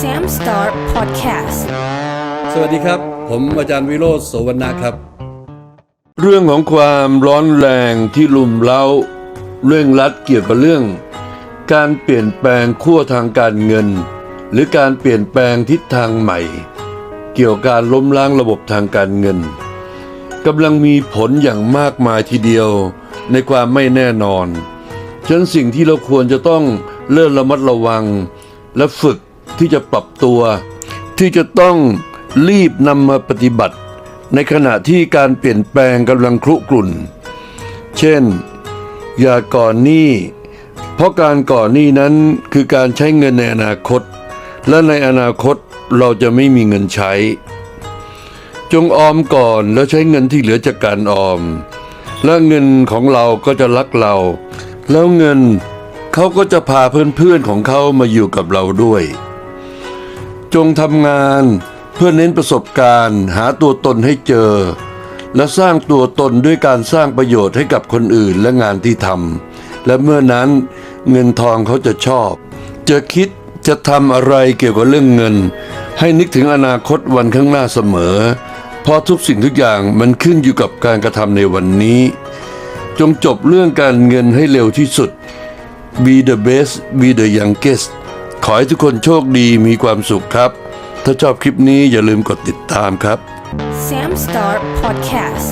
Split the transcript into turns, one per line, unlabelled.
Sam Star Podcast
สวัสดีครับ ผมอาจารย์วิโรธโสวรรณะครับ
เรื่องของความร้อนแรงที่ลุมเล้าเร่งรัดเกี่ยวกับเรื่อง การเปลี่ยนแปลงขั้วทางการเงิน หรือการเปลี่ยนแปลงทิศทางใหม่ เกี่ยวกับการล้มล้างระบบทางการเงินกำลังมีผลอย่างมากมายทีเดียวในความไม่แน่นอนฉะนั้นสิ่งที่เราควรจะต้องเริ่มระมัดระวังและฝึก ที่จะปรับตัว ที่จะต้องรีบนำมาปฏิบัติ ในขณะที่การเปลี่ยนแปลงกำลังครุกรุ่น เช่น อย่าก่อนหนี้เพราะการก่อนหนี้นั้นคือการใช้เงินในอนาคต และในอนาคตเราจะไม่มีเงินใช้ จงออมก่อนแล้วใช้เงินที่เหลือจากการออม และเงินของเราก็จะรักเรา แล้วเงินเขาก็จะพาเพื่อนๆของเขามาอยู่กับเราด้วย จงทำงานเพื่อเน้นประสบการณ์ หาตัวตนให้เจอ และสร้างตัวตนด้วยการสร้างประโยชน์ให้กับคนอื่นและงานที่ทำและเมื่อนั้นเงินทองเขาจะชอบ จะคิดจะทำอะไรเกี่ยวกับเรื่องเงิน ให้นึกถึงอนาคตวันข้างหน้าเสมอ เพราะทุกสิ่งทุกอย่างมันขึ้นอยู่กับการกระทำในวันนี้ จงจบเรื่องการเงินให้เร็วที่สุด Be the best be the youngest ขอให้ทุกคนโชคดีมีความสุขครับ ถ้าชอบคลิปนี้อย่าลืมกดติดตามครับ
Sam Star Podcast